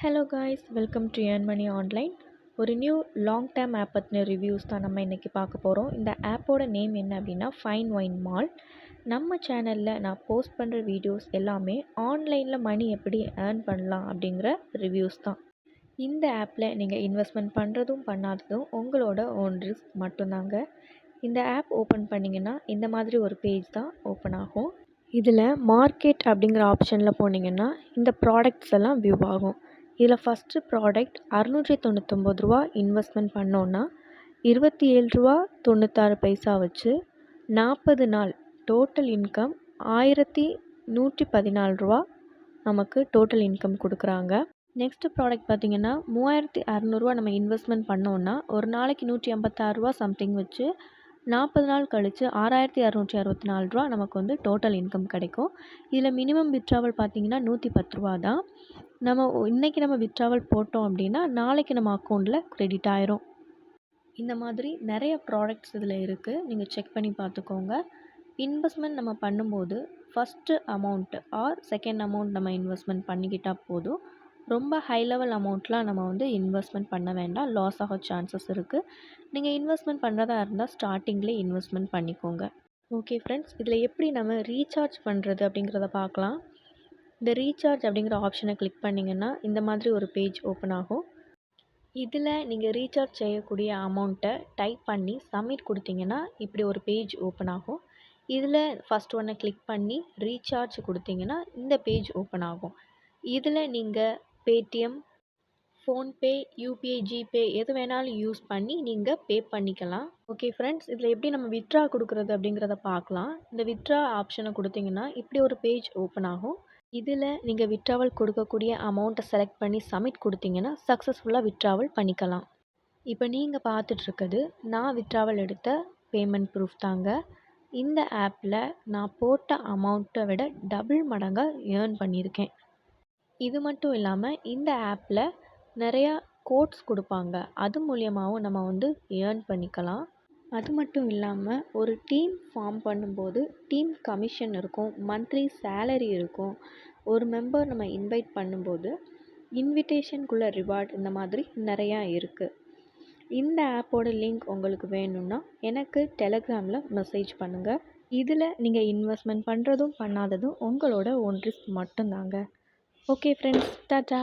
Hello guys welcome to earn money online ஒரு new long term app பற்றின reviews தான் நம்ம இன்றைக்கி பார்க்க போகிறோம் இந்த ஆப்போட நேம் என்ன அப்படின்னா ஃபைன் ஒயின் மால் நம்ம சேனலில் நான் போஸ்ட் பண்ணுற வீடியோஸ் எல்லாமே ஆன்லைனில் மணி எப்படி ஏர்ன் பண்ணலாம் அப்படிங்கிற ரிவ்யூஸ் தான். இந்த ஆப்பில் நீங்கள் இன்வெஸ்ட்மெண்ட் பண்ணுறதும் பண்ணாததும் உங்களோட ஓன் ரிஸ்க் மட்டும்தாங்க. இந்த ஆப் ஓப்பன் பண்ணிங்கன்னா இந்த மாதிரி ஒரு பேஜ் தான் ஓப்பன் ஆகும். இதில் மார்க்கெட் அப்படிங்கிற ஆப்ஷனில் போனீங்கன்னா இந்த ப்ராடக்ட்ஸ் எல்லாம் வியூ ஆகும். இதில் ஃபஸ்ட்டு ப்ராடக்ட் அறநூற்றி தொண்ணூத்தொம்பது ரூபா இன்வெஸ்ட்மெண்ட் பண்ணோன்னா இருபத்தி ஏழு ரூபா தொண்ணூத்தாறு பைசா வச்சு நாற்பது நாள் டோட்டல் இன்கம் ஆயிரத்தி நூற்றி பதினாலு ரூபா நமக்கு டோட்டல் இன்கம் கொடுக்குறாங்க. நெக்ஸ்ட்டு ப்ராடக்ட் பார்த்திங்கன்னா மூவாயிரத்தி அறநூறுவா நம்ம இன்வெஸ்ட்மெண்ட் பண்ணோன்னா ஒரு நாளைக்கு நூற்றி ஐம்பத்தாறு ரூபா சம்திங் வச்சு நாற்பது நாள் கழித்து ஆறாயிரத்தி இரநூற்றி அறுபத்தி நாலு ரூபா நமக்கு வந்து டோட்டல் இன்கம் கிடைக்கும். இதில் மினிமம் வித்ட்ராவல் பார்த்திங்கன்னா நூற்றி பத்து ரூபா தான். நம்ம இன்றைக்கி நம்ம வித்ட்ராவல் போட்டோம் அப்படின்னா நாளைக்கு நம்ம அக்கௌண்ட்டில் க்ரெடிட் ஆயிரும். இந்த மாதிரி நிறைய ப்ராடக்ட்ஸ் இதில் இருக்குது நீங்கள் செக் பண்ணி பார்த்துக்கோங்க. இன்வெஸ்ட்மெண்ட் நம்ம பண்ணும்போது first amount or second amount நம்ம இன்வெஸ்ட்மெண்ட் பண்ணிக்கிட்டால் போதும். ரொம்ப ஹை லெவல் அமௌண்ட்லாம் நம்ம வந்து இன்வெஸ்ட்மெண்ட் பண்ண வேண்டாம். லாஸ் ஆக சான்சஸ் இருக்குது நீங்கள் இன்வெஸ்ட்மெண்ட் பண்ணுறதா இருந்தால் ஸ்டார்டிங்லேயே இன்வெஸ்ட்மெண்ட் பண்ணிக்கோங்க. ஓகே ஃப்ரெண்ட்ஸ் இதில் எப்படி நம்ம ரீசார்ஜ் பண்ணுறது அப்படிங்கிறத பார்க்கலாம். இந்த ரீசார்ஜ் அப்படிங்கிற ஆப்ஷனை கிளிக் பண்ணிங்கன்னா இந்த மாதிரி ஒரு பேஜ் ஓப்பன் ஆகும். இதில் நீங்கள் ரீசார்ஜ் செய்யக்கூடிய அமௌண்ட்டை டைப் பண்ணி சப்மிட் கொடுத்தீங்கன்னா இப்படி ஒரு பேஜ் ஓப்பன் ஆகும். இதில் ஃபஸ்ட் ஒன்றை கிளிக் பண்ணி ரீசார்ஜ் கொடுத்தீங்கன்னா இந்த பேஜ் ஓப்பன் ஆகும். இதில் நீங்கள் பேடிஎம் ஃபோன்பே யூபிஐ ஜிபே எது வேணாலும் யூஸ் பண்ணி நீங்கள் பே பண்ணிக்கலாம். ஓகே ஃப்ரெண்ட்ஸ் இதில் எப்படி நம்ம வித்ட்ரா கொடுக்குறது அப்படிங்கிறத பார்க்கலாம். இந்த வித்ட்ரா ஆப்ஷனை கொடுத்தீங்கன்னா இப்படி ஒரு பேஜ் ஓப்பன் ஆகும். இதில் நீங்கள் வித்ட்ராவல் கொடுக்கக்கூடிய அமௌண்ட்டை செலக்ட் பண்ணி சப்மிட் கொடுத்தீங்கன்னா சக்ஸஸ்ஃபுல்லாக வித்ட்ராவல் பண்ணிக்கலாம். இப்போ நீங்கள் பார்த்துட்ருக்குது நான் வித்ட்ராவல் எடுத்த பேமெண்ட் ப்ரூஃப் தாங்க. இந்த ஆப்பில் நான் போட்ட அமௌண்ட்டை விட டபுள் மடங்காக ஏர்ன் பண்ணியிருக்கேன். இது மட்டும் இல்லாமல் இந்த ஆப்பில் நிறையா கோட்ஸ் கொடுப்பாங்க. அது மூலியமாகவும் நம்ம வந்து ஏர்ன் பண்ணிக்கலாம். அது மட்டும் இல்லாமல் ஒரு டீம் ஃபார்ம் பண்ணும்போது டீம் கமிஷன் இருக்கும். மந்த்லி சேலரி இருக்கும். ஒரு மெம்பர் நம்ம இன்வைட் பண்ணும்போது இன்விடேஷனுக்குள்ள ரிவார்ட் இந்த மாதிரி நிறையா இருக்குது இந்த ஆப்போட லிங்க் உங்களுக்கு வேணும்னா எனக்கு டெலகிராமில் மெசேஜ் பண்ணுங்கள் இதில் நீங்கள் இன்வெஸ்ட்மெண்ட் பண்ணுறதும் பண்ணாததும் உங்களோட ஓன் ரிஸ்க் மட்டும்தாங்க. Okay friends tata